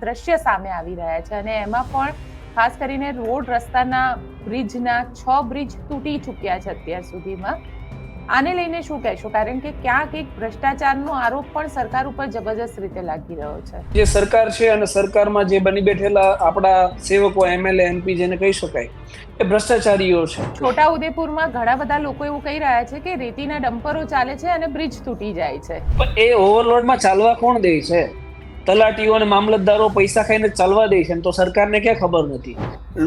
દ્રશ્ય સામે આવી રહ્યા છે અને એમાં પણ ખાસ કરીને રોડ રસ્તાના બ્રિજના છ બ્રિજ તૂટી ચૂક્યા છે અત્યાર સુધીમાં. આને લઈને શું કહેશો? કારણ કે ક્યાંક એક ભ્રષ્ટાચારનો આરોપ પણ સરકાર ઉપર જબરજસ્ત રીતે લાગી રહ્યો છે. જે સરકાર છે અને સરકારમાં જે બની બેઠેલા આપણા સેવકો એમએલએ એમપી જેને કહી શકાય એ ભ્રષ્ટાચારીઓ છે. છોટા ઉદેપુરમાં ઘણા બધા લોકો એવું કહી રહ્યા છે કે રેતીના ડમ્પરો ચાલે છે અને બ્રિજ તૂટી જાય છે. પણ એ ઓવરલોડમાં ચાલવા કોણ દે છે? તલાટીઓ અને મામલતદારો પૈસા ખાઈને ચાલવા દે છે તો સરકારને ક્યાં ખબર નથી.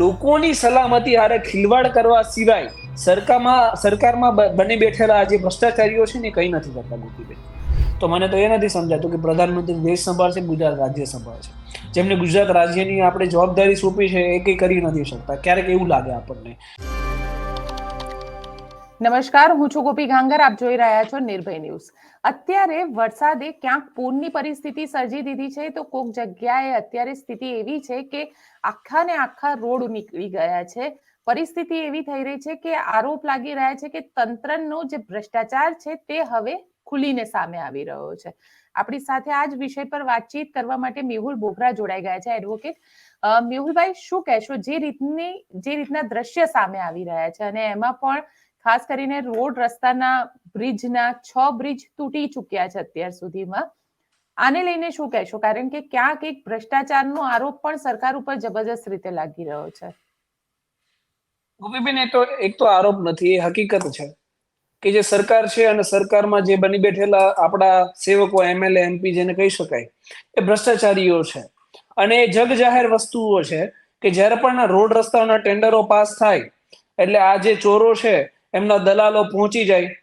લોકોની સલામતી હારે ખિલવાડ કરવા સિવાય સરકારમાં સરકારમાં બની બેઠેલા જે ભ્રષ્ટાચારીઓ છે ને કંઈ નથી કરતા ગોપીબેન. તો મને તો એ નથી સમજાતું કે પ્રધાનમંત્રી દેશ સંભાળશે ગુજરાત રાજ્ય સંભાળશે. જેમને ગુજરાત રાજ્યની આપણે જવાબદારી સોંપી છે એ કંઈ કરી નથી શકતા. ક્યારેક એવું લાગે આપણને. નમસ્કાર, હું છું ગોપી ગાંગર. આપ જોઈ રહ્યા છો નિર્ભય ન્યૂઝ. અત્યારે વરસાદે ક્યાંક પૂરની પરિસ્થિતિ સર્જી દીધી છે, તો કોક જગ્યાએ અત્યારે સ્થિતિ એવી છે કે આખા ને આખા રોડ નીકળી ગયા છે. પરિસ્થિતિ એવી થઈ રહી છે કે આરોપ લાગી રહ્યા છે કે તંત્રનો જે ભ્રષ્ટાચાર છે તે હવે ખુલીને સામે આવી રહ્યો છે. આપણી સાથે આ જ વિષય પર વાતચીત કરવા માટે મેહુલ બોગરા જોડાઈ ગયા છે એડવોકેટ મેહુલભાઈ, શું કહેશો? જે રીતની, જે રીતના દ્રશ્ય સામે આવી રહ્યા છે અને એમાં પણ ખાસ કરીને રોડ રસ્તાના બ્રિજના છ બ્રિજ તૂટી ચૂક્યા છે અત્યાર સુધીમાં. આને લઈને શું કહેશો? કારણ કે ક્યાંક એક ભ્રષ્ટાચારનો આરોપ પણ સરકાર ઉપર જબરજસ્ત રીતે લાગી રહ્યો છે. ગોપીબેન, એ તો એક તો આરોપ નથી, એ હકીકત છે કે જે સરકાર છે અને સરકારમાં જે બની બેઠેલા આપણા સેવકો એમએલએ એમપી જેને કહી શકાય, એ ભ્રષ્ટાચારીઓ છે. અને એ જગ જાહેર વસ્તુઓ છે કે જ્યારે પણ રોડ રસ્તાના ટેન્ડરો પાસ થાય, એટલે આ જે ચોરો છે એમના દલાલો પહોંચી જાય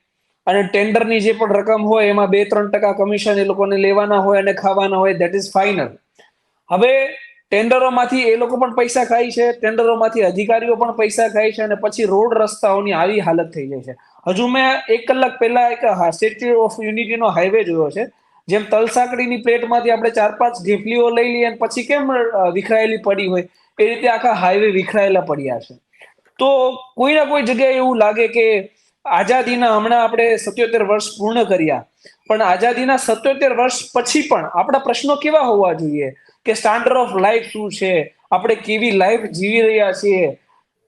અને ટેન્ડરની જે પણ રકમ હોય એમાં બે ત્રણ ટકા કમિશન એ લોકોને લેવાના હોય અને ખાવાના હોય દેટ ઇઝ ફાઇનલ હવે ટેન્ડરોમાંથી એ લોકો પણ પૈસા ખાય છે, ટેન્ડરોમાંથી અધિકારીઓ પણ પૈસા ખાય છે અને પછી રોડ રસ્તાઓની આવી હાલત થઈ જાય છે. હજુ મેં એક કલાક પહેલા એક સ્ટેચ્યુ ઓફ યુનિટીનો હાઈવે જોયો છે, જેમ તલસાકડીની પ્લેટમાંથી આપણે ચાર પાંચ ઢીફલીઓ લઈ લઈએ અને પછી કેમ વિખરાયેલી પડી હોય? એ રીતે આખા હાઈવે વિખરાયેલા પડ્યા છે. તો કોઈ ના કોઈ જગ્યાએ એવું લાગે કે આઝાદીના હમણાં આપણે સત્યોતેર વર્ષ પૂર્ણ કર્યા. પણ આઝાદીના સત્યોતેર વર્ષ પછી પણ આપણા પ્રશ્નો કેવા હોવા જોઈએ? કે સ્ટાન્ડર્ડ ઓફ લાઈફ શું છે? આપણે કેવી લાઈફ જીવી રહ્યા છીએ?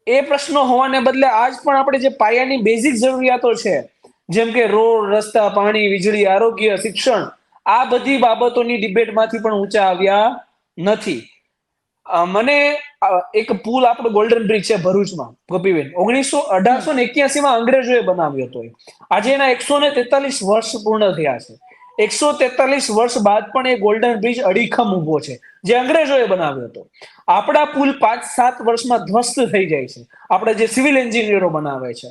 એ પ્રશ્નો હોવાને બદલે આજ પણ આપણે જે પાયાની બેઝિક જરૂરિયાતો છે, જેમ કે રોડ, રસ્તા, પાણી, વીજળી, આરોગ્ય, શિક્ષણ, આ બધી બાબતોની ડિબેટમાંથી પણ ઊંચા આવ્યા નથી. મને એક પુલ આપણો ગોલ્ડન બ્રિજ છે ભરૂચમાં, ગોપીબેન. ઓગણીસો અઢારસો ને એક્યાસીમાં અંગ્રેજોએ બનાવ્યો હતો આજે એના એકસો ને તેતાલીસ વર્ષ પૂર્ણ થયા છે. એકસો તેતાલીસ વર્ષ બાદ પણ એ ગોલ્ડન બ્રિજ અડીખમ ઊભો છે, જે અંગ્રેજોએ બનાવ્યો હતો. આપણા પુલ પાંચ સાત વર્ષમાં ધ્વસ્ત થઈ જાય છે. આપણે જે સિવિલ એન્જિનિયરો બનાવે છે.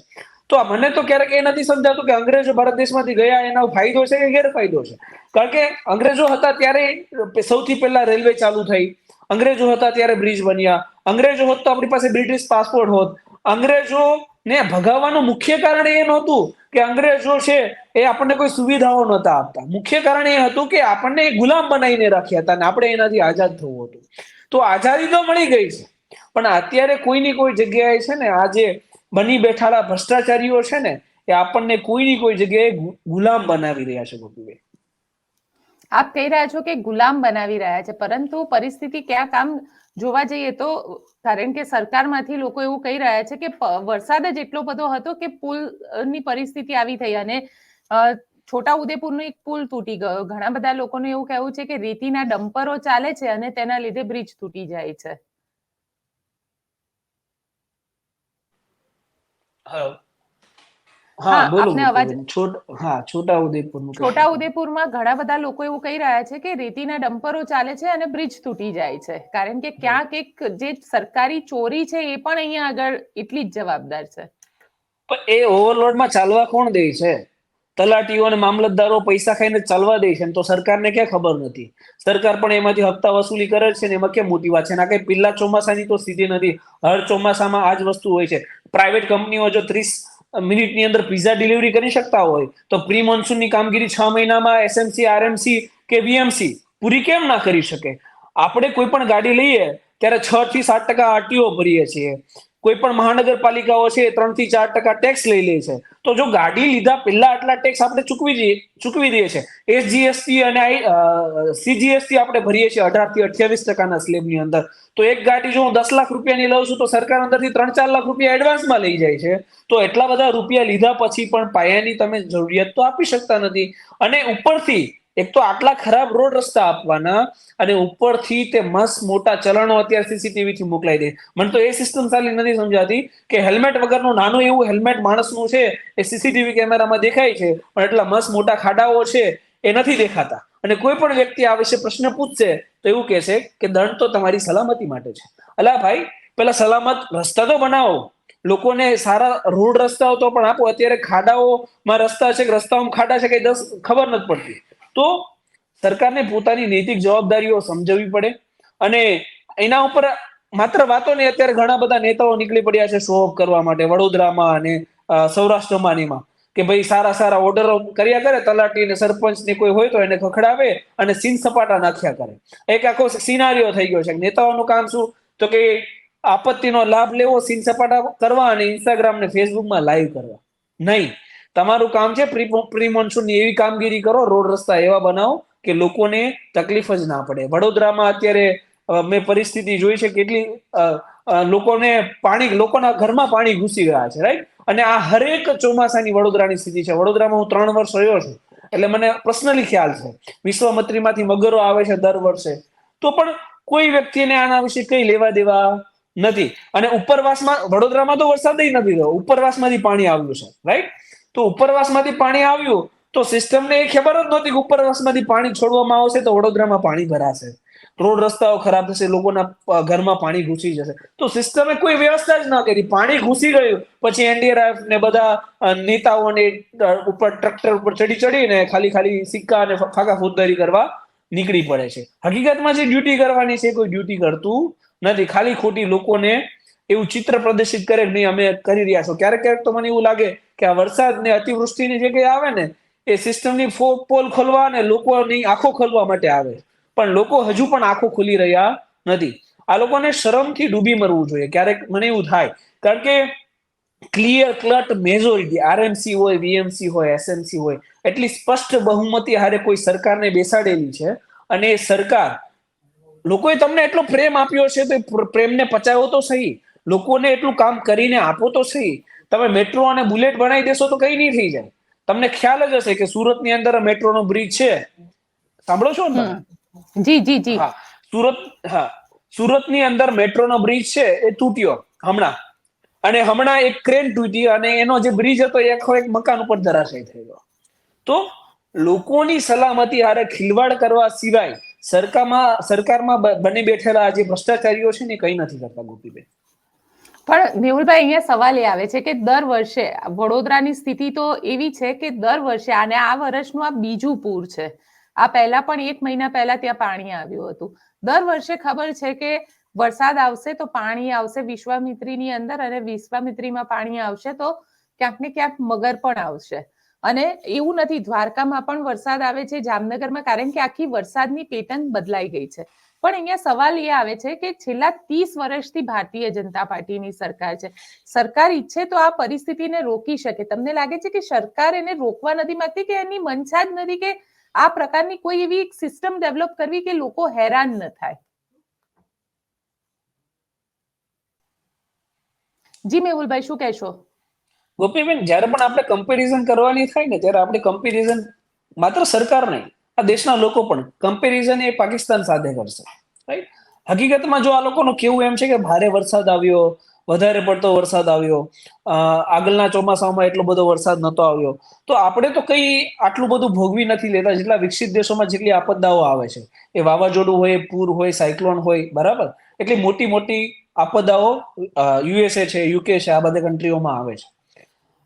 તો મને તો ક્યારેક એ નથી સમજાતું કે અંગ્રેજો ભારત દેશમાંથી ગયા, એનો ફાયદો છે કે ગેરફાયદો છે? કારણ કે અંગ્રેજો હતા ત્યારે સૌથી પહેલા રેલવે ચાલુ થઈ. અંગ્રેજો હતા ત્યારે બ્રિજ બન્યા. અંગ્રેજો હોત તો આપણી પાસે બ્રિટિશ પાસપોર્ટ હોત. અંગ્રેજો ને ભગાવવાનું મુખ્ય કારણ એ નહોતું કે અંગ્રેજો છે એ આપણને કોઈ સુવિધાઓ નહોતા આપતા. મુખ્ય કારણ એ હતું કે આપણને ગુલામ બનાવીને રાખ્યા હતા અને આપણે એનાથી આઝાદ થવું હતું. તો આઝાદી તો મળી ગઈ છે. પણ અત્યારે કોઈની કોઈ જગ્યાએ છે ને આ જે બની બેઠાલા ભ્રષ્ટાચારીઓ છે ને એ આપણને કોઈની કોઈ જગ્યાએ ગુલામ બનાવી રહ્યા છે ગોપીભાઈ. આપ કહી રહ્યા છો કે ગુલામ બનાવી રહ્યા છે, પરંતુ પરિસ્થિતિ ક્યાં કામ જોવા જઈએ તો કારણ કે સરકારમાંથી લોકો એવું કહી રહ્યા છે કે વરસાદ જ એટલો બધો હતો કે પુલની પરિસ્થિતિ આવી થઈ અને છોટા ઉદેપુરનો એક પુલ તૂટી ગયો. ઘણા બધા લોકોનું એવું કહેવું છે કે રેતીના ડમ્પરો ચાલે છે અને તેના લીધે બ્રિજ તૂટી જાય છે. હા હા, બોલો અવાજ- હા છોટા ઉદેપુરમાં ઘણા બધા લોકો એવું કહી રહ્યા છે કે રેતીના ડમ્પરો ચાલે છે અને બ્રિજ તૂટી જાય છે. કારણ કે ક્યાંક એક જે સરકારી ચોરી છે એ પણ અહીંયા આગળ એટલી જ જવાબદાર છે. પણ એ ઓવરલોડમાં ચાલવા કોણ દે છે? તલાટીઓ અને મામલતદારો પૈસા ખાઈને ચાલવા દે છે ને તો સરકારને ક્યાં ખબર નથી? સરકાર પણ એમાંથી હપ્તા વસૂલી કરે છે ને એમાં કેમ મોટી વાત છે? ના કઈ પેલા ચોમાસાની તો સ્થિતિ નથી. હર ચોમાસામાં આ જ વસ્તુ હોય છે. પ્રાઇવેટ કંપનીઓ જો ત્રીસ મિનિટની અંદર પિઝા ડિલિવરી કરી શકતા હોય. તો પ્રી મોન્સૂનની કામગીરી છ મહિનામાં એસએમસી આરએમસી કે વીએમસી પૂરી કેમ ના કરી શકે? આપણે કોઈ પણ ગાડી લઈએ, ત્યારે છ થી સાત ટકા આરટીઓ ભરીએ છીએ. કોઈ પણ મહાનગરપાલિકાઓ છે ત્રણથી ચાર ટકા ટેક્સ લઈ લે છે. તો જો ગાડી લીધા પહેલા આટલા ટેક્સ આપણે ચૂકવી દઈએ ચૂકવી દઈએ છે. એસજીએસટી અને આઈ સીજીએસટી આપણે ભરીએ છીએ અઢારથી અઠ્યાવીસ ટકાના સ્લેબની અંદર. તો એક ગાડી જો હું દસ લાખ રૂપિયાની લઉં છું તો સરકાર અંદરથી ત્રણ ચાર લાખ રૂપિયા એડવાન્સમાં લઈ જાય છે. તો એટલા બધા રૂપિયા લીધા પછી પણ પાયાની તમે જરૂરિયાત તો આપી શકતા નથી. અને ઉપરથી એક તો આટલા ખરાબ રોડ રસ્તા આપવાના અને ઉપરથી તે મસ્ત મોટા ચલણો અત્યારે સીસીટીવી થી મોકલાઈ દે. મને તો એ સિસ્ટમ સારી નથી સમજાતી કે હેલ્મેટ વગરનું નાનું એવું હેલ્મેટ માણસનું છે, એ સીસીટીવી કેમેરામાં દેખાય છે, પણ એટલા મસ્ત મોટા ખાડાઓ છે, એ નથી દેખાતા. અને કોઈ પણ વ્યક્તિ આ વિશે પ્રશ્ન પૂછશે, તો એવું કહેશે કે દંડ તો તમારી સલામતી માટે છે. અલા ભાઈ, પેલા સલામત રસ્તા તો બનાવો. લોકોને સારા રોડ રસ્તાઓ તો પણ આપો. અત્યારે ખાડાઓમાં રસ્તા છે કે રસ્તાઓમાં ખાડા છે કે દસ ખબર નથી પડતી. તો સરકારને પોતાની નૈતિક જવાબદારીઓ સમજવી પડે. અને એના ઉપર માત્ર વાતો નહીં, અત્યારે ઘણા બધા નેતાઓ નીકળી પડ્યા છે શો કરવા માટે, વડોદરામાં અને સૌરાષ્ટ્રમાં ને એમાં. કે ભાઈ સારા સારા ઓર્ડરો કર્યા કરે તલાટી ને સરપંચ ને કોઈ હોય તો એને ખખડાવે અને સીન સપાટા નાખ્યા કરે. એક આખો સિનારીઓ થઈ ગયો છે. નેતાઓનું કામ શું? તો કે આપત્તિનો લાભ લેવો, સીન સપાટા કરવા અને ઇન્સ્ટાગ્રામ ને ફેસબુકમાં લાઈવ કરવા. નહીં. તમારું કામ છે, પ્રી મોન્સૂનની એવી કામગીરી કરો, રોડ રસ્તા એવા બનાવો કે લોકોને તકલીફ જ ના પડે. વડોદરામાં અત્યારે મેં પરિસ્થિતિ જોઈ છે કેટલી લોકોને પાણી, લોકોના ઘરમાં પાણી ઘૂસી ગયા છે રાઈટ અને આ હરેક ચોમાસાની વડોદરાની સ્થિતિ છે. વડોદરામાં હું ત્રણ વર્ષ રહ્યો છું, એટલે મને પર્સનલી ખ્યાલ છે. વિશ્વમત્રીમાંથી મગરો આવે છે દર વર્ષે. તો પણ કોઈ વ્યક્તિને આના વિશે કઈ લેવા દેવા નથી. અને ઉપરવાસમાં, વડોદરામાં તો વરસાદ નથી રહ્યો. ઉપરવાસમાંથી પાણી આવ્યું છે રાઈટ તો ઉપરવાસમાંથી પાણી આવ્યું, તો સિસ્ટમને એ ખબર જ નહોતી કે ઉપરવાસમાંથી પાણી છોડવામાં આવશે તો વડોદરામાં પાણી ભરાશે. રોડ રસ્તાઓ ખરાબ થશે, લોકોના ઘરમાં પાણી ઘૂસી જશે. તો સિસ્ટમે કોઈ વ્યવસ્થા જ ન કરી. પાણી ઘૂસી ગયું. પછી એનડીઆરએફ ને બધા નેતાઓને ઉપર ટ્રેક્ટર ઉપર ચડી ચડીને ખાલી ખાલી સિક્કા અને ફાકા ફૂદદારી કરવા નીકળી પડે છે. હકીકતમાં જે ડ્યુટી કરવાની છે કોઈ ડ્યુટી કરતું નથી. ખાલી ખોટી લોકોને એવું ચિત્ર પ્રદર્શિત કરે કે નહીં, અમે કરી રહ્યા છો. ક્યારેક ક્યારેક તો મને એવું લાગે કે આ વરસાદ ને અતિવૃષ્ટિની જે કંઈ આવે ને, એ સિસ્ટમની પોલ ખોલવા અને લોકોની આંખો ખોલવા માટે આવે. પણ લોકો હજુ પણ આંખો ખોલી રહ્યા નથી. આ લોકોને શરમથી ડૂબી મરવું જોઈએ. ક્યારેક મને એવું થાય. કારણ કે ક્લિયર કટ મેજોરિટી આરએમસી હોય વીએમસી હોય એસએમસી હોય, એટલી સ્પષ્ટ બહુમતી હારે કોઈ સરકારને બેસાડેલી છે. અને એ સરકાર, લોકોએ તમને એટલો પ્રેમ આપ્યો છે તો પ્રેમને પચાવો તો સહી. લોકોને એટલું કામ કરીને આપો તો સહી. તમે મેટ્રો અને બુલેટ બનાવી દેશો તો કઈ નહીં થઈ જાય. તમને ખ્યાલ જ હશે કે સુરતની અંદર મેટ્રોનો બ્રિજ છે. સાંભળો છો ને જી જી જી. હા. સુરત હા. સુરતની અંદર મેટ્રોનો બ્રિજ છે એ તૂટ્યો હમણાં. અને હમણાં એક ક્રેન તૂટી અને એનો જે બ્રિજ હતો એ આખો એક મકાન ઉપર ધરાશય થઈ ગયો. તો લોકોની સલામતી હારે ખિલવાડ કરવા સિવાય સરકારમાં સરકારમાં બની બેઠેલા જે ભ્રષ્ટાચારીઓ છે ને કઈ કંઈ નથી કરતા ગોપીબેન. પણ મેહુલભાઈ અહીંયા સવાલ એ આવે છે કે દર વર્ષે વડોદરાની સ્થિતિ તો એવી છે કે દર વર્ષે અને આ વર્ષનું આ બીજું પૂર છે. આ પહેલા પણ એક મહિના પહેલા ત્યાં પાણી આવ્યું હતું. દર વર્ષે ખબર છે કે વરસાદ આવશે તો પાણી આવશે વિશ્વામિત્રીની અંદર અને વિશ્વામિત્રીમાં પાણી આવશે તો ક્યાંક ને ક્યાંક મગર પણ આવશે. અને એવું નથી, દ્વારકામાં પણ વરસાદ આવે છે, જામનગરમાં, કારણ કે આખી વરસાદની પેટર્ન બદલાઈ ગઈ છે. પણ અહીંયા સવાલ એ આવે છે કે છેલ્લા ત્રીસ વર્ષથી ભારતીય જનતા પાર્ટીની સરકાર છે. સરકાર ઈચ્છે તો આ પરિસ્થિતિને રોકી શકે. તમને લાગે છે કે સરકાર એને રોકવા નથી માંગતી કે એની મનસા જ નથી કે આ પ્રકારની કોઈ એવી એક સિસ્ટમ ડેવલપ કરવી કે લોકો હેરાન ન થાય? જી મેહુલભાઈ, શું કહેશો? ગોપીબેન, જ્યારે પણ આપણે કમ્પેરિઝન કરવાની થાય ને, ત્યારે આપણે કમ્પેરિઝન માત્ર સરકાર નહીં આ દેશના લોકો પણ કમ્પેરિઝન એ પાકિસ્તાન સાથે કરશે રાઈટ હકીકતમાં જો આ લોકોનું કેવું એમ છે કે ભારે વરસાદ આવ્યો, વધારે પડતો વરસાદ આવ્યો આગળના ચોમાસામાં એટલો બધો વરસાદ નહોતો આવ્યો, તો આપણે તો કંઈ આટલું બધું ભોગવી નથી લેતા જેટલા વિકસિત દેશોમાં જેટલી આપદાઓ આવે છે. એ વાવાઝોડું હોય, પૂર હોય, સાયક્લોન હોય, બરાબર? એટલી મોટી મોટી આપદાઓ યુએસએ છે યુકે છે, આ બધા કન્ટ્રીઓમાં આવે છે.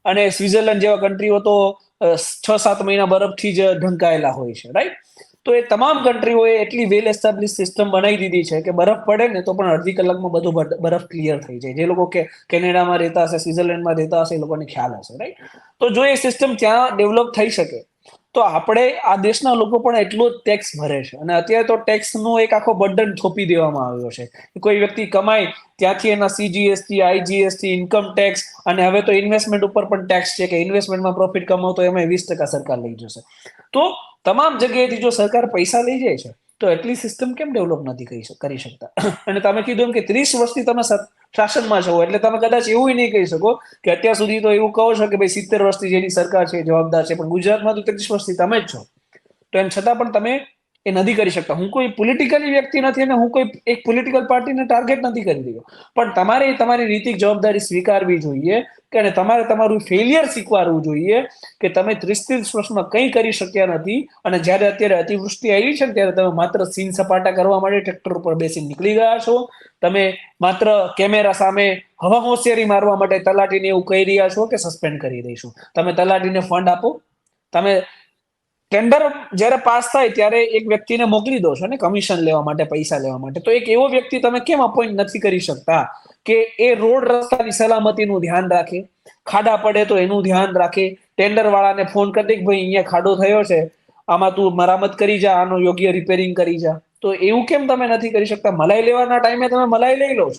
અને સ્વિટરલેન્ડ જેવા કન્ટ્રીઓ તો છ સાત મહિના બરફથી જ ઢંકાયેલા હોય છે રાઈટ તો એ તમામ કન્ટ્રીઓએ એટલી વેલ એસ્ટાબ્લિશ સિસ્ટમ બનાવી દીધી છે કે બરફ પડે ને તો પણ અડધી કલાકમાં બધું બરફ ક્લિયર થઈ જાય. જે લોકો કે, કેનેડામાં રહેતા હશે સ્વિટરલેન્ડમાં રહેતા હશે, એ લોકોને ખ્યાલ હશે રાઈટ તો જો એ સિસ્ટમ ત્યાં ડેવલપ થઈ શકે તો આપણે આ દેશના લોકો પણ એટલો જ ટેક્સ ભરે છે. અને અત્યારે તો ટેક્સનો એક આખો બર્ડન થોપી દેવામાં આવ્યો છે. કોઈ વ્યક્તિ કમાય, ત્યાંથી એના સીજીએસટી આઈજીએસટી ઇન્કમ ટેક્સ અને હવે તો ઇન્વેસ્ટમેન્ટ ઉપર પણ ટેક્સ છે કે ઇન્વેસ્ટમેન્ટમાં પ્રોફિટ કમાવો તો એમાં વીસ ટકા સરકાર લઈ જશે. તો તમામ જગ્યાએથી જો સરકાર પૈસા લઈ જાય છે, તો એટલી સિસ્ટમ કેમ ડેવલપ નથી કરી શકતા? અને તમે કીધું એમ કે ત્રીસ વર્ષથી તમે શાસનમાં છો એટલે તમે કદાચ એવું નહીં કહી શકો કે અત્યાર સુધી તો એવું કહો છો કે ભાઈ સિત્તેર વર્ષથી જેની સરકાર છે, જવાબદાર છે, પણ ગુજરાતમાં તો ત્રીસ વર્ષથી તમે જ છો. તો એમ છતાં પણ તમે એ નથી કરી શકતા. હું કોઈ પોલિટિકલી વ્યક્તિ નથી અને હું કોઈ એક પોલિટિકલ પાર્ટીને ટાર્ગેટ નથી કરી રહ્યો. પણ તમારે તમારી નૈતિક જવાબદારી સ્વીકારવી જોઈએ કે અને તમારે તમારું ફેલિયર સ્વીકારવું જોઈએ કે તમે ત્રીસ ત્રીસ વર્ષમાં કંઈ કરી શક્યા નથી અને જ્યારે અત્યારે અતિવૃષ્ટિ આવી છે ત્યારે તમે માત્ર સીન સપાટા કરવા માટે ટ્રેક્ટર ઉપર બેસી નીકળી ગયા છો. તમે માત્ર કેમેરા સામે હવા હોશિયારી મારવા માટે તલાટીને એવું કહી રહ્યા છો કે સસ્પેન્ડ કરી દઈશું. તમે તલાટીને ફંડ આપો. તમે ટેન્ડર જ્યારે પાસ થાય ત્યારે એક વ્યક્તિને મોકલી દો છો ને કમિશન લેવા માટે, પૈસા લેવા માટે. તો એક એવો વ્યક્તિ તમે કેમ અપોઇન્ટ નથી કરી શકતા? કે એ રોડ રસ્તાની સલામતીનું ધ્યાન રાખે, ખાડા પડે તો એનું ધ્યાન રાખે. ટેન્ડર વાળાને ફોન કરી દે કે ભાઈ, અહીંયા ખાડો થયો છે, આમાં તું મરામત કરી જા, આનું યોગ્ય રિપેરિંગ કરી જા. તો એવું કેમ તમે નથી કરી શકતા? મલાઈ લેવાના ટાઈમે તમે મલાઈ લઈ લો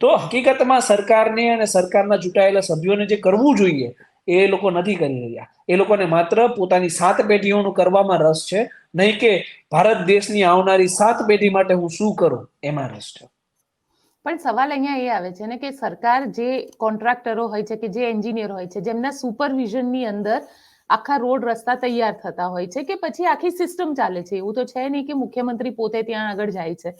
તો હકીકતમાં સરકારને અને સરકારના ચૂંટાયેલા સભ્યોને જે કરવું જોઈએ એ લોકો નથી કરી રહ્યા. એ લોકોને માત્ર પોતાની સાત પેઢીઓનું કરવામાં રસ છે. નહીં કે ભારત દેશની આવનારી સાત પેઢી માટે હું શું કરું? એમાં રસ છે. પણ સવાલ અહીંયા એ આવે છે ને કે સરકાર જે કોન્ટ્રાક્ટરો હોય છે કે જે એન્જિનિયર હોય છે, જેમના સુપરવિઝનની અંદર આખા રોડ રસ્તા તૈયાર થતા હોય છે કે પછી આખી સિસ્ટમ ચાલે છે? એવું તો છે નહીં કે મુખ્યમંત્રી પોતે ત્યાં આગળ જાય છે.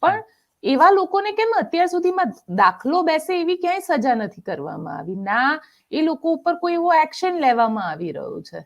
પણ એવા લોકોને કેમ અત્યાર સુધીમાં દાખલો બેસે એવી ક્યાંય સજા નથી કરવામાં આવી? ના, એ લોકો ઉપર કોઈ એવો એક્શન લેવામાં આવી રહ્યું છે.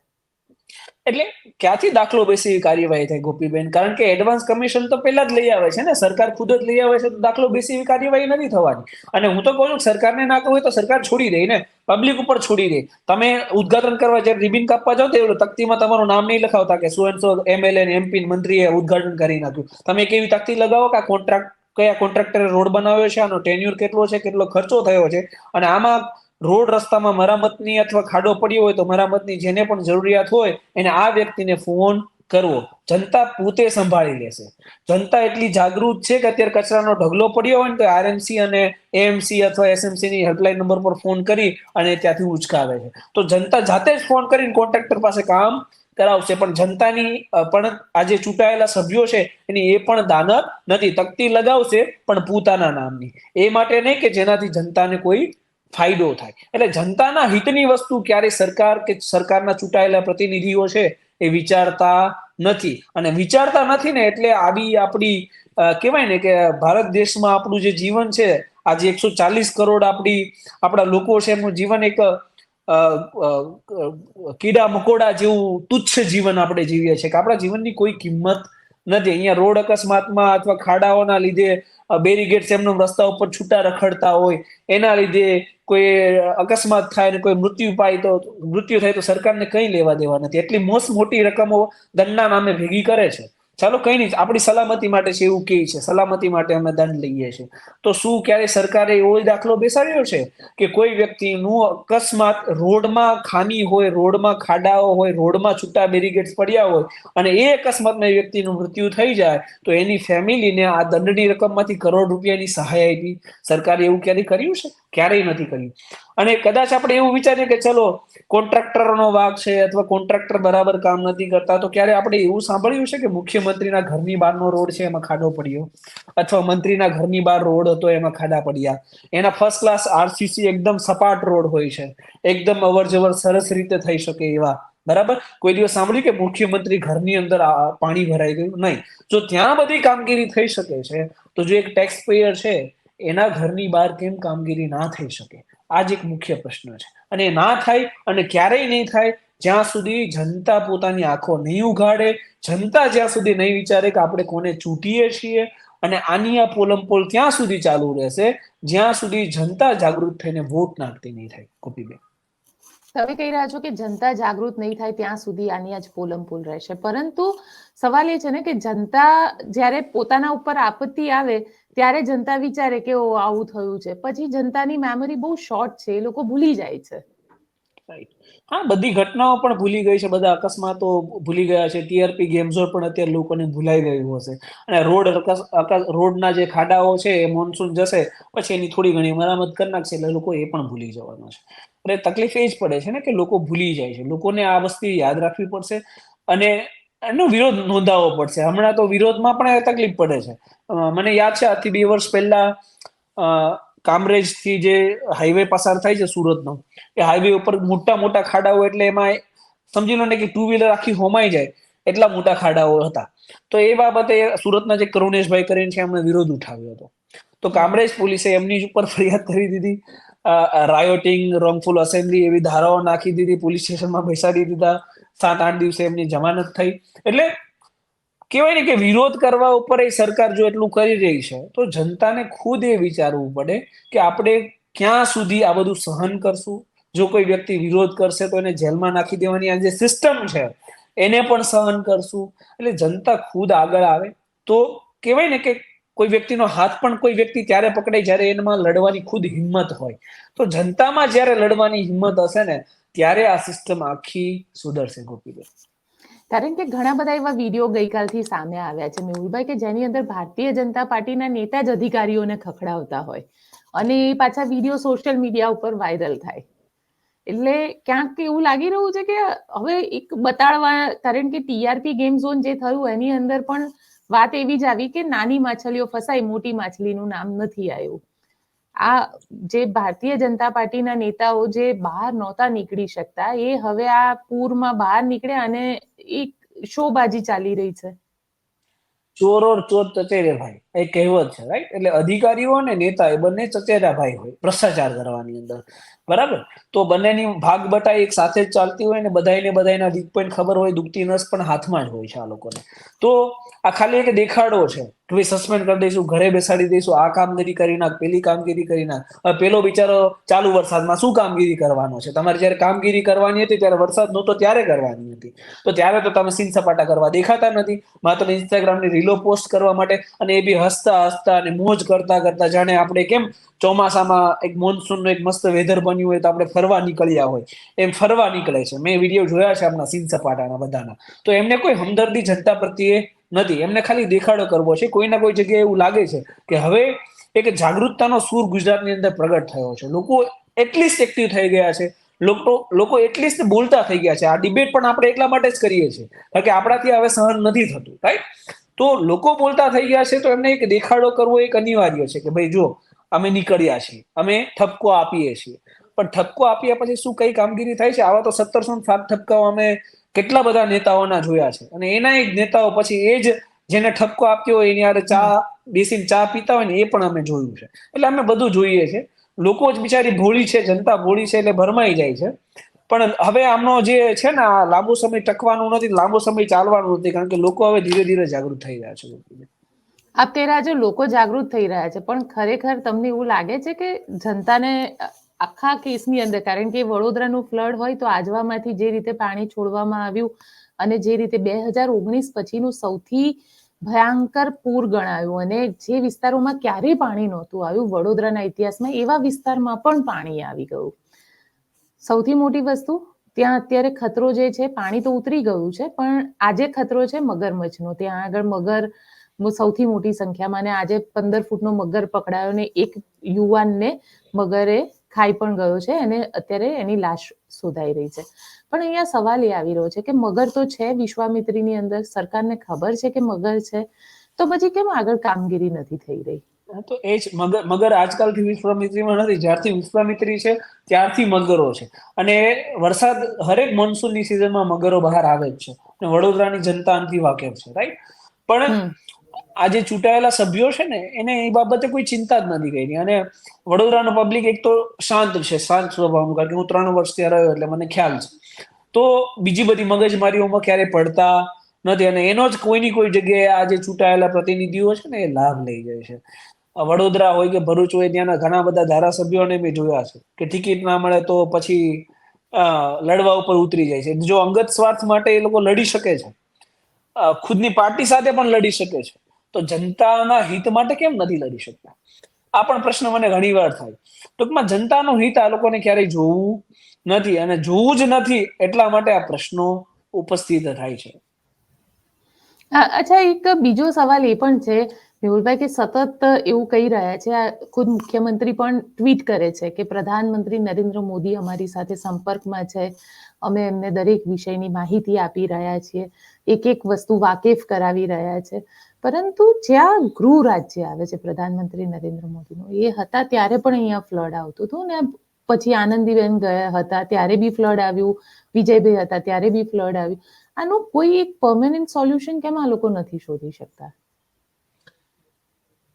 એટલે ક્યાંથી દાખલો બેસી એવી કાર્યવાહી થાય ગોપીબેન? કારણ કે એડવાન્સ કમિશન તો પહેલા જ લઈ આવે છે ને. સરકાર ખુદ જ લઈ આવે છે તો દાખલો બેસી એવી કાર્યવાહી નથી થવાની. અને હું તો કહું છું, સરકારને ના કહું તો સરકાર છોડી દે ને પબ્લિક ઉપર છોડી દે. તમે ઉદઘાટન કરવા જ્યારે રિબિન કાપવા જાઓ તો તકતીમાં તમારું નામ નહીં લખાવતા કે so and so MLA MP મંત્રીએ ઉદઘાટન કરી નાખ્યું. તમે કેવી તકતી લગાવો કે આ કોન્ટ્રાક્ટ કયા કોન્ટ્રાક્ટરે રોડ બનાવ્યો છે, આનો ટેન્યુર કેટલો છે, કેટલો ખર્ચો થયો છે અને આમાં રોડ રસ્તામાં મરામતની અથવા ખાડો પડ્યો હોય તો મરામતની જેને પણ જરૂરિયાત હોય એને આ વ્યક્તિને ફોન કરવો. જનતા પોતે સંભાળી લેશે. જનતા એટલી જાગૃત છે કે અત્યારે કચરાનો ઢગલો પડ્યો હોય ને તો આરએમસી અને એએમસી અથવા એસએમસીની હેલ્પલાઇન નંબર પર ફોન કરી અને ત્યાંથી ઉચકાવે છે. તો જનતા જાતે જ ફોન કરીને કોન્ટ્રાક્ટર પાસે કામ કરાવશે. પણ જનતાની પણ આ જે ચૂંટાયેલા સભ્યો છે, એની એ પણ દાનત નથી. તકતી લગાવશે, પણ પોતાના નામની. એ માટે નહીં કે જેનાથી જનતાને કોઈ ફાયદો થાય. એટલે જનતાના હિતની વસ્તુ ક્યારેય સરકાર કે સરકારના ચૂંટાયેલા પ્રતિનિધિઓ છે, એ વિચારતા નથી. અને વિચારતા નથી ને એટલે આવી આપણી કહેવાય ને કે ભારત દેશમાં આપણું જે જીવન છે, આજે એકસો ચાલીસ કરોડ આપણી, આપણા લોકો છે, એમનું જીવન એક કીડા મકોડા જેવું તુચ્છ જીવન આપણે જીવીએ છીએ કે આપણા જીવનની કોઈ કિંમત નથી. અહીંયા રોડ અકસ્માતમાં અથવા ખાડાઓના લીધે બેરીગેટ્સ એમનો રસ્તા ઉપર છૂટા રખડતા હોય, એના લીધે કોઈ અકસ્માત થાય ને કોઈ મૃત્યુ પાય તો, મૃત્યુ થાય તો સરકારને કંઈ લેવા દેવા નથી. એટલી મોસ્ટ મોટી રકમો દંડના નામે ભેગી કરે છે. ચાલો કઈ નહીં, આપણી સલામતી માટે છે એવું કહે છે. સલામતી માટે અમે દંડ લઈએ છીએ. તો શું ક્યારે સરકારે એવો દાખલો બેસાડ્યો છે કે કોઈ વ્યક્તિનું અકસ્માત રોડમાં ખામી હોય, રોડમાં ખાડાઓ હોય, રોડમાં છૂટા બેરીગેટ્સ પડ્યા હોય અને એ અકસ્માતમાં એ વ્યક્તિનું મૃત્યુ થઈ જાય, તો એની ફેમિલીને આ દંડની રકમમાંથી કરોડ રૂપિયાની સહાય આપી. સરકારે એવું ક્યારેય કર્યું છે? ક્યારેય નથી કર્યું. અને કદાચ આપણે એવું વિચારીએ કે ચલો, કોન્ટ્રાક્ટરનો વાક છે અથવા કોન્ટ્રાક્ટર બરાબર કામ નથી કરતા, તો ક્યારે આપણે એવું સાંભળ્યું છે કે મુખ્યમંત્રીના ઘરની બહારનો રોડ છે એમાં ખાડો પડ્યો? અથવા મંત્રીના ઘરની બહાર રોડ હતો એમાં ખાડા પડ્યા? એના ફર્સ્ટ ક્લાસ આરસીસી એકદમ સપાટ રોડ હોય છે. એકદમ અવર જવર સરસ રીતે થઈ શકે એવા. બરાબર? કોઈ દિવસ સાંભળ્યું કે મુખ્યમંત્રી ઘરની અંદર પાણી ભરાઈ ગયું? નહીં. જો ત્યાં બધી કામગીરી થઈ શકે છે, તો જો એક ટેક્સ પેયર છે, એના ઘરની બહાર કેમ કામગીરી ના થઈ શકે? આ જ એક મુખ્ય પ્રશ્ન છે. અને ના થાય અને ક્યારેય નહીં થાય, જ્યાં સુધી જનતા પોતાની આંખો નહીં ઉઘાડે, જનતા જ્યાં સુધી નહીં વિચારે કે આપણે કોને ચૂંટીએ છીએ, અને આની આ પોલમપોલ ત્યાં સુધી ચાલુ રહેશે, જ્યાં સુધી જનતા જાગૃત થઈને વોટ નાખતી નહીં થાય. ગોપીબેન. તમે કહી રહ્યા છો કે જનતા જાગૃત નહીં થાય ત્યાં સુધી આની આજ પોલમપોલ રહેશે. પરંતુ સવાલ એ છે ને કે જનતા જ્યારે પોતાના ઉપર આપત્તિ આવે, ત્યારે જનતા વિચારે કે ઓ આવું થયું છે. પછી જનતાની મેમરી બહુ શોર્ટ છે, એ લોકો ભૂલી જાય છે. હા, બધી ઘટનાઓ પણ ભૂલી ગઈ છે. બધા અકસ્માતો ભૂલી ગયા છે. ટીઆરપી ગેમ ઝોન પણ અત્યારે લોકોને ભૂલાઈ ગયું હશે. અને રોડ રોડના જે ખાડાઓ છે, એ મોન્સૂન જશે, પછી એની થોડી ઘણી મરામત કરી નાખશે એટલે લોકો એ પણ ભૂલી જવાના છે. એટલે તકલીફ એ જ પડે છે ને કે લોકો ભૂલી જાય છે. લોકોને આ વસ્તુ યાદ રાખવી પડશે અને એનો વિરોધ નોંધાવવો પડશે. હમણાં તો વિરોધમાં પણ તકલીફ પડે છે. મને યાદ છે આજથી બે વર્ષ પહેલા કામરેજથી જે હાઈવે પસાર થાય છે સુરતનો, એ હાઈવે ઉપર મોટા મોટા ખાડાઓ એટલે એમાં સમજી લો ને કે ટુ વ્હીલર આખી હોમાઈ જાય એટલા મોટા ખાડાઓ હતા. તો એ બાબતે સુરતના જે કરુણેશભાઈ કરીને છે એમણે વિરોધ ઉઠાવ્યો હતો. તો કામરેજ પોલીસે એમની ઉપર ફરિયાદ કરી દીધી. રાયોટિંગ રોંગફુલ અસેમ્બલી એવી ધારાઓ નાખી દીધી પોલીસ સ્ટેશનમાં બેસાડી દીધા. સાત, આઠ દિવસે એમની જમાનત થઈ. એટલે કહેવાય ને કે વિરોધ કરવા ઉપર એ સરકાર જો એટલું કરી રહી છે, તો જનતાને ખુદ એ વિચારવું પડે કે આપણે ક્યાં સુધી આ બધું સહન કરશું. જો કોઈ વ્યક્તિ વિરોધ કરશે તો એને જેલમાં નાખી દેવાની આ જે સિસ્ટમ છે, એને પણ સહન કરશું. એટલે જનતા ખુદ આગળ આવે. તો કહેવાય ને કે કોઈ વ્યક્તિનો હાથ પણ કોઈ વ્યક્તિ ત્યારે પકડે જ્યારે એમાં લડવાની ખુદ હિંમત હોય. તો જનતામાં જ્યારે લડવાની હિંમત હશે ને, ત્યારે આ સિસ્ટમ આખી સુધરશે ગોપીબેન કારણ કે ઘણા બધા એવા વીડિયો ગઈકાલથી સામે આવ્યા છે, મેહુલભાઈ, કે જેની અંદર ભારતીય જનતા પાર્ટીના નેતા જ અધિકારીઓને ખખડાવતા હોય. અને એ પાછા વીડિયો સોશિયલ મીડિયા ઉપર વાયરલ થાય. એટલે ક્યાંક એવું લાગી રહ્યું છે કે હવે એક બતાડવા કારણ કે ટીઆરપી ગેમ ઝોન જે થયું, એની અંદર પણ વાત એવી જ આવી કે નાની માછલીઓ ફસાઈ મોટી માછલીનું નામ નથી આવ્યું. આ જે ભારતીય જનતા પાર્ટીના નેતાઓ જે બહાર નહોતા નીકળી શકતા, એ હવે આ પૂરમાં બહાર નીકળ્યા અને એક શોબાજી ચાલી રહી છે. ચોર ચોર ચચેરે ભાઈ. એ કહેવત છે રાઈટ એટલે અધિકારીઓ અને નેતા એ બંને ચચેરા ભાઈ હોય, ભ્રષ્ટાચાર કરવાની અંદર. બરાબર? તો બંનેની ભાગ બટાઈ એક સાથે જ ચાલતી હોય ને બધાને બધાના વીક પોઈન્ટ ખબર હોય, દુખતી નસ પણ હાથમાં જ હોય છે આ લોકોને. તો આ ખાલી એક દેખાડો છે કે ભાઈ સસ્પેન્ડ કરી દઈશું, ઘરે બેસાડી દઈશું, આ કામગીરી કરી નાખ, પેલી કામગીરી કરી નાખ. પેલો બિચારો ચાલુ વરસાદમાં શું કામગીરી કરવાનો છે? તમારે જ્યારે કામગીરી કરવાની હતી ત્યારે વરસાદ નહોતો ત્યારે કરવાની હતી. તો ત્યારે તો તમે સીન સપાટા કરવા દેખાતા નથી. માત્ર ઇન્સ્ટાગ્રામની રીલો પોસ્ટ કરવા માટે અને એ બી હસતા હસતા અને મોજ કરતા કરતા જાણે આપણે કેમ ચોમાસામાં એક મોન્સૂનનું એક મસ્ત વેધર બન્યું હોય તો આપણે ફરવા નીકળ્યા હોય. એમ ફરવા નીકળે છે. મેં વીડિયો જોયા છે આપણા સીન સપાટાના બધાના. તો એમને કોઈ હમદર્દી જનતા પ્રત્યે નથી. એમને ખાલી દેખાડો કરવો છે. કોઈ ના કોઈ જગ્યાએ એવું લાગે છે કે હવે એક જાગૃતતાનો સૂર ગુજરાતની અંદર પ્રગટ થયો છે. લોકો એટલીસ્ટ એક્ટિવ થઈ ગયા છે. લોકો લોકો એટલીસ્ટ બોલતા થઈ ગયા છે. આ ડિબેટ પણ આપણે એટલા માટે જ કરીએ છીએ. કારણ કે આપણાથી હવે સહન નથી થતું રાઈટ તો લોકો બોલતા થઈ ગયા છે તો એમને એક દેખાડો કરવો એક અનિવાર્ય છે કે ભાઈ જો અમે નીકળ્યા છીએ, અમે ઠપકો આપીએ છીએ. પણ ઠપકો આપ્યા પછી શું કઈ કામગીરી થાય છે? આવા તો સત્તરસો સાત ઠપકાઓ અમે કેટલા બધા નેતાઓના જોયા છે. અને એના જ નેતાઓ પછી એ જ જેને ઠપકો આપ્યો હોય, એની યારે ચા બેસીને ચા પીતા હોય ને એ પણ અમે જોયું છે. એટલે અમે બધું જોઈએ છે. લોકો જ બિચારી ભોળી છે, જનતા ભોળી છે, એટલે ભરમાઈ જાય છે. પણ હવે આમનો જે છે ને, આ લાંબો સમય ટકવાનું નથી, લાંબો સમય ચાલવાનું નથી, કારણ કે લોકો હવે ધીરે ધીરે જાગૃત થઈ રહ્યા છે આપ કહી રહ્યા લોકો જાગૃત થઈ રહ્યા છે, પણ ખરેખર તમને એવું લાગે છે કે જનતાને આખા કેસની અંદર, કારણ કે વડોદરાનું ફ્લડ હોય તો આજવામાંથી જે રીતે પાણી છોડવામાં આવ્યું અને જે રીતે બે હજાર ઓગણીસ પછીનું સૌથી ભયંકર પૂર ગણાયું અને જે વિસ્તારોમાં ક્યારેય પાણી નહોતું આવ્યું, વડોદરાના ઇતિહાસમાં એવા વિસ્તારમાં પણ પાણી આવી ગયું. સૌથી મોટી વસ્તુ, ત્યાં અત્યારે ખતરો જે છે, પાણી તો ઉતરી ગયું છે, પણ આજે ખતરો છે મગરમચ્છનો. ત્યાં આગળ મગર સૌથી મોટી સંખ્યામાં ને આજે પંદર ફૂટનો મગર પકડાયો ને એક યુવાનને મગરે ખાઈ પણ ગયો છે અને અત્યારે એની લાશ શોધાઈ રહી છે. પણ અહીંયા સવાલ એ આવી રહ્યો છે કે મગર તો છે વિશ્વામિત્રીની અંદર, સરકારને ખબર છે કે મગર છે, તો પછી કેમ આગળ કામગીરી નથી થઈ રહી? તો એ જ મગર મગર આજકાલથી વિશ્વામિત્રીમાં નથી. જ્યારથી વિશ્વામિત્રી છે ત્યારથી મગરો છે. અને વરસાદ હરેક મોન્સૂનની સિઝનમાં મગરો બહાર આવે જ છે. અને વડોદરાની જનતા આનાથી વાકેફ છે રાઈટ પણ આ જે ચૂંટાયેલા સભ્યો છે ને એને એ બાબતે કોઈ ચિંતા જ નથી કરી. અને વડોદરાનો પબ્લિક એક તો શાંત છે શાંત સ્વભાવનું. કારણ કે હું ત્રણ વર્ષ ત્યાં રહ્યો એટલે મને ખ્યાલ છે. તો બીજી બધી મગજમારીઓમાં ક્યારે પડતા નથી. અને એનો જ કોઈની કોઈ જગ્યાએ આ જે ચૂંટાયેલા પ્રતિનિધિઓ છે ને એ લાભ લઈ જાય છે. વડોદરા હોય કે ભરૂચ હોય, ત્યાંના ઘણા બધા ધારાસભ્યોને મેં જોયા છે કે ટિકિટ ના મળે તો પછી લડવા ઉપર ઉતરી જાય છે. જો અંગત સ્વાર્થ માટે એ લોકો લડી શકે છે. ખુદની પાર્ટી સાથે પણ લડી શકે છે. તો જનતાના હિત માટે કેમ નથી લડી શકતા? આ પણ પ્રશ્ન મને ઘણી વાર થાય. ટૂંકમાં જનતાનું હિત આ લોકોને ક્યારેય જોવું નથી અને જોવું જ નથી એટલા માટે આ પ્રશ્નો ઉપસ્થિત થાય છે. અચ્છા, એક બીજો સવાલ એ પણ છે મેહુલભાઈ, કે સતત એવું કહી રહ્યા છે, આ ખુદ મુખ્યમંત્રી પણ ટ્વીટ કરે છે કે પ્રધાનમંત્રી નરેન્દ્ર મોદી અમારી સાથે સંપર્કમાં છે. અમે એમને દરેક વિષયની માહિતી આપી રહ્યા છીએ. એક એક વસ્તુ વાકેફ કરાવી રહ્યા છે. પરંતુ જ્યાં ગૃહ રાજ્ય આવે છે, પ્રધાનમંત્રી નરેન્દ્ર મોદીનું, એ હતા ત્યારે પણ અહીંયા ફ્લડ આવતું હતું ને, પછી આનંદીબેન ગયા હતા ત્યારે બી ફ્લડ આવ્યું, વિજયભાઈ હતા ત્યારે બી ફ્લડ આવ્યું. આનું કોઈ એક પરમેનન્ટ સોલ્યુશન કેમ આ લોકો નથી શોધી શકતા?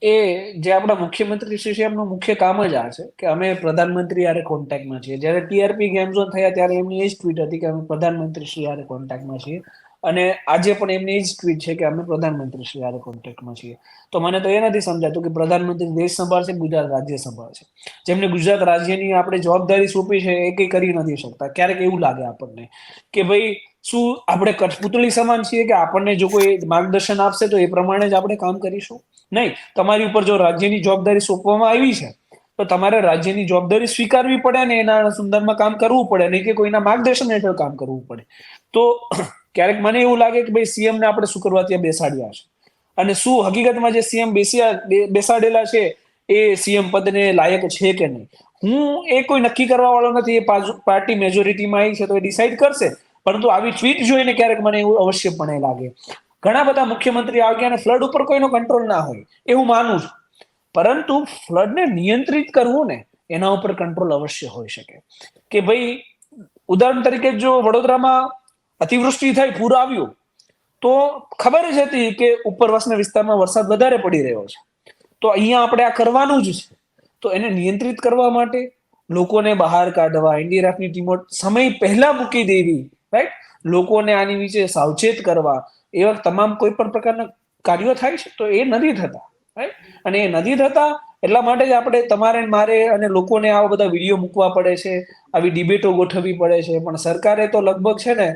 એ જે આપણા મુખ્યમંત્રી શ્રી એમનું મુખ્ય કામ જ આ છે કે અમે પ્રધાનમંત્રી યારે કોન્ટેક્ટમાં છીએ. જ્યારે ટીઆરપી ગેમ ઝોન થયા ત્યારે એમની એ જ ટ્વીટ હતી કે અમે પ્રધાનમંત્રી શ્રી યારે કોન્ટેક્ટમાં છીએ. અને આજે પણ એમની એ જ ટ્વીટ છે કે અમે પ્રધાનમંત્રી શ્રી યારે કોન્ટેક્ટમાં છીએ. તો મને તો એ નથી સમજાતું કે પ્રધાનમંત્રી દેશ સંભાળશે ગુજરાત રાજ્ય સંભાળશે જેમને ગુજરાત રાજ્યની આપણે જવાબદારી સોંપી છે, એ કંઈ કરી નથી શકતા. ક્યારેક એવું લાગે આપણને કે ભાઈ, શું આપણે કઠપુતળી સમાન છીએ કે આપણને જો કોઈ માર્ગદર્શન આપશે તો એ પ્રમાણે જ આપણે કામ કરીશું? નહીં, તમારી ઉપર જો રાજ્યની જવાબદારી સોંપવામાં આવી છે, તો તમારે રાજ્યની જવાબદારી સ્વીકારવી પડે ને એના સંદર્ભમાં કામ કરવું પડે, નહીં કે કોઈના માર્ગદર્શન હેઠળ કામ કરવું પડે. તો ક્યારેક મને એવું લાગે કે ભાઈ સીએમ ને આપણે શું કરવા ત્યાં બેસાડ્યા છે? અને શું હકીકતમાં જે સીએમ બેસ્યા બેસાડેલા છે, એ સીએમ પદને લાયક છે કે નહીં? હું એ કોઈ નક્કી કરવા વાળો નથી, એ પાર્ટી મેજોરિટીમાં આવી છે તો એ ડિસાઈડ કરશે. પરંતુ આવી ટ્વીટ જોઈને ક્યારેક મને એવું અવશ્યપણે લાગે. ઘણા બધા મુખ્યમંત્રી આવી ગયા અને ફ્લડ ઉપર કોઈનો કંટ્રોલ ના હોય, એવું માનું છું. પરંતુ ફ્લડને નિયંત્રિત કરવું ને, એના ઉપર કંટ્રોલ અવશ્ય હોઈ શકે. કે ભાઈ, ઉદાહરણ તરીકે જો વડોદરામાં અતિવૃષ્ટિ થઈ, પૂર આવ્યું, તો ખબર જ હતી કે ઉપરવાસના વિસ્તારમાં વરસાદ વધારે પડી રહ્યો છે. તો અહીંયા આપણે આ કરવાનું જ છે. તો એને નિયંત્રિત કરવા માટે લોકોને બહાર કાઢવા, એનડીઆરએફની ટીમો સમય પહેલા મૂકી દેવી રાઈટ લોકોને આની વિશે સાવચેત કરવા એવા તમામ કોઈ પણ પ્રકારના કાર્યો થાય છે, તો એ નથી થતા રાઈટ અને એ નથી થતા એટલા માટે જ આપણે તમારે મારે અને લોકોને આવા બધા વીડિયો મૂકવા પડે છે, આવી ડિબેટો ગોઠવવી પડે છે, પણ સરકારે તો લગભગ છે ને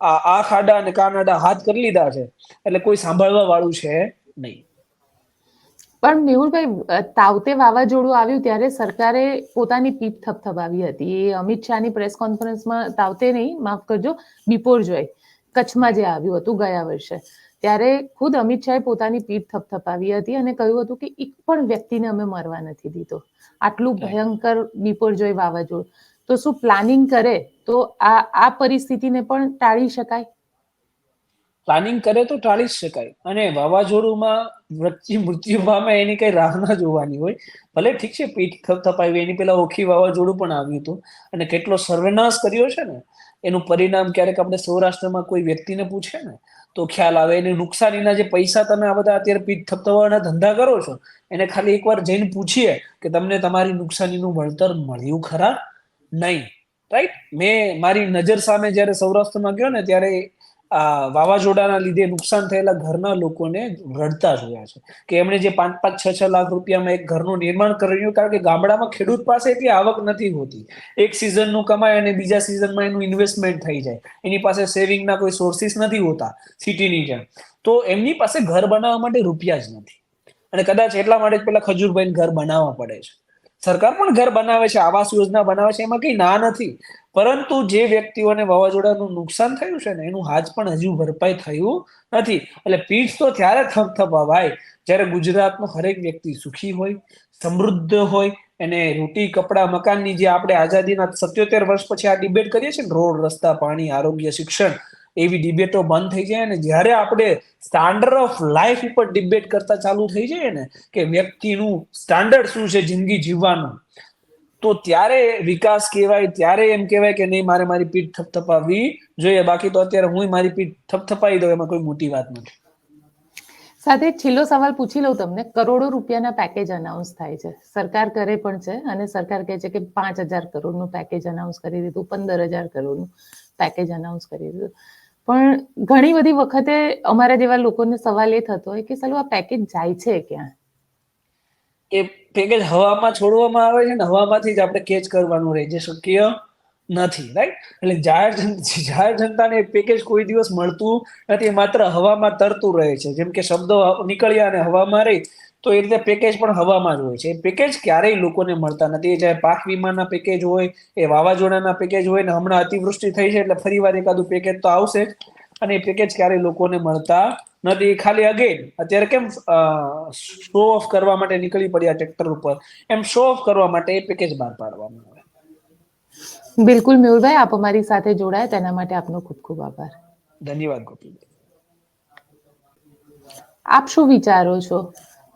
આ આ ખાડા અને કાનાડા હાથ કરી લીધા છે, એટલે કોઈ સાંભળવા વાળું છે નહીં. પણ મેહુલભાઈ તાવતે વાવાઝોડું આવ્યું ત્યારે સરકારે પોતાની પીઠ થપથપાવી હતી. એ અમિત શાહની પ્રેસ કોન્ફરન્સમાં તાવતે નહીં, માફ કરજો બિપોરજોય કચ્છમાં જે આવ્યું હતું ગયા વર્ષે ત્યારે ખુદ અમિત શાહે પોતાની પીઠ થપથપાવી હતી અને કહ્યું હતું કે એક પણ વ્યક્તિને અમે મરવા નથી દીધો. આટલું ભયંકર બિપોરજોય વાવાઝોડું. તો શું પ્લાનિંગ કરે તો આ આ પરિસ્થિતિને પણ ટાળી શકાય? પ્લાનિંગ કરે તો ટાળી જ શકાય. અને વાવાઝોડુંમાં વ્યક્તિ મૃત્યુ પામે એની કઈ રાહ ના જોવાની હોય. ભલે ઠીક છે પીઠ થપથપાવી એની પેલા ઓખી વાવાઝોડું પણ આવ્યું હતું. અને કેટલો સર્વેનાશ કર્યો છે ને એનું પરિણામ ક્યારેક આપણે સૌરાષ્ટ્રમાં કોઈ વ્યક્તિને પૂછે ને, તો ખ્યાલ આવે એની નુકસાનીના જે પૈસા તમે આ બધા અત્યારે પીઠ થપથપાવાના ધંધા કરો છો, એને ખાલી એકવાર જઈને પૂછીએ કે તમને તમારી નુકસાનીનું વળતર મળ્યું ખરા? નહીં. રાઈટ મેં મારી નજર સામે જ્યારે સૌરાષ્ટ્રમાં ગયો ને, ત્યારે આ વાવાઝોડાના લીધે નુકસાન થયેલા ઘરના લોકોને રડતા જોયા છે કે એમણે જે પાંચ પાંચ છ છ લાખ રૂપિયામાં એક ઘરનું નિર્માણ કર્યું કારણ કે ગામડામાં ખેડૂત પાસે એટલી આવક નથી હોતી. એક સિઝનનું કમાય અને બીજા સિઝનમાં એનું ઇન્વેસ્ટમેન્ટ થઈ જાય. એની પાસે સેવિંગના કોઈ સોર્સિસ નથી હોતા સિટીની જેમ. તો એમની પાસે ઘર બનાવવા માટે રૂપિયા જ નથી. અને કદાચ એટલા માટે જ પેલા ખજૂરભાઈ ઘર બનાવવા પડે છે. સરકાર પણ ઘર બનાવે છે, આવાસ યોજના બનાવે છે, એમાં કઈ ના નથી. પરંતુ જે વ્યક્તિઓને વાવાઝોડાનું નુકસાન થયું છે ને, એનું હાજ પણ હજુ ભરપાઈ થયું નથી. એટલે પીઠ તો ત્યારે થપથપાવાય જ્યારે ગુજરાતનો હરેક વ્યક્તિ સુખી હોય, સમૃદ્ધ હોય, એને રોટી, કપડા, મકાનની જે આપણે આઝાદીના સત્યોતેર વર્ષ પછી આ ડિબેટ કરીએ છીએ રોડ, રસ્તા, પાણી, આરોગ્ય, શિક્ષણ એવી ડિબેટો બંધ થઈ જાય અને જ્યારે આપણે સ્ટાન્ડર્ડ ઓફ લાઈફ ઉપર ડિબેટ કરતા ચાલુ થઈ જાય ને કે વ્યક્તિનું સ્ટાન્ડર્ડ શું છે જિંદગી જીવવાનું, તો ત્યારે વિકાસ કહેવાય, ત્યારે એમ કહેવાય કે નહીં, મારે મારી પીઠ થપથપાવી જોઈએ, બાકી તો અત્યારે હું મારી પીઠ થપથપાવી દઉં, એમાં કોઈ મોટી વાત નથી. સાથે છેલ્લો સવાલ પૂછી લઉં તમને. કરોડો રૂપિયાના પેકેજ અનાઉન્સ થાય છે. સરકાર કરે પણ છે અને સરકાર કહે છે કે પાંચ હજાર કરોડનું પેકેજ અનાઉન્સ કરી દીધું, પંદર હજાર કરોડનું પેકેજ અનાઉન્સ કરી દીધું. પણ ઘણી બધી વખતે અમારા જેવા લોકોને સવાલ એ થતો હોય કે ચાલો આ પેકેજ જાય છે ક્યાં? એ પેકેજ હવામાં છોડવામાં આવે છે ને હવામાંથી જ આપણે કેચ કરવાનું રહે જે શક્ય નથી રાઈટ એટલે જાહેર જાહેર જનતાને પેકેજ કોઈ દિવસ મળતું નથી માત્ર હવામાં તરતું રહે છે. જેમ કે શબ્દો નીકળ્યા અને હવામાં રહી તો એ રીતે પેકેજ પણ હવામાં જ હોય છે. પેકેજ ક્યારેય લોકોને મળતા નથી. એ ચાહે પાક વીમાના પેકેજ હોય એ વાવાઝોડાના પેકેજ હોય ને હમણાં અતિવૃષ્ટિ થઈ છે એટલે ફરી વાર એકાદું પેકેજ તો આવશે જ. અને એ પેકેજ ક્યારેય લોકોને મળતા નથી. ખાલી અગેન અત્યારે કેમ શો ઓફ કરવા માટે નીકળી પડ્યા ટ્રેક્ટર ઉપર? એમ શો ઓફ કરવા માટે એ પેકેજ બહાર પાડવામાં આવે. બિલકુલ મેહુલભાઈ આપ અમારી સાથે જોડાયા. તેના માટે આપનો ખૂબ ખૂબ આભાર. ધન્યવાદ ગોપીભાઈ. આપ શું વિચારો છો?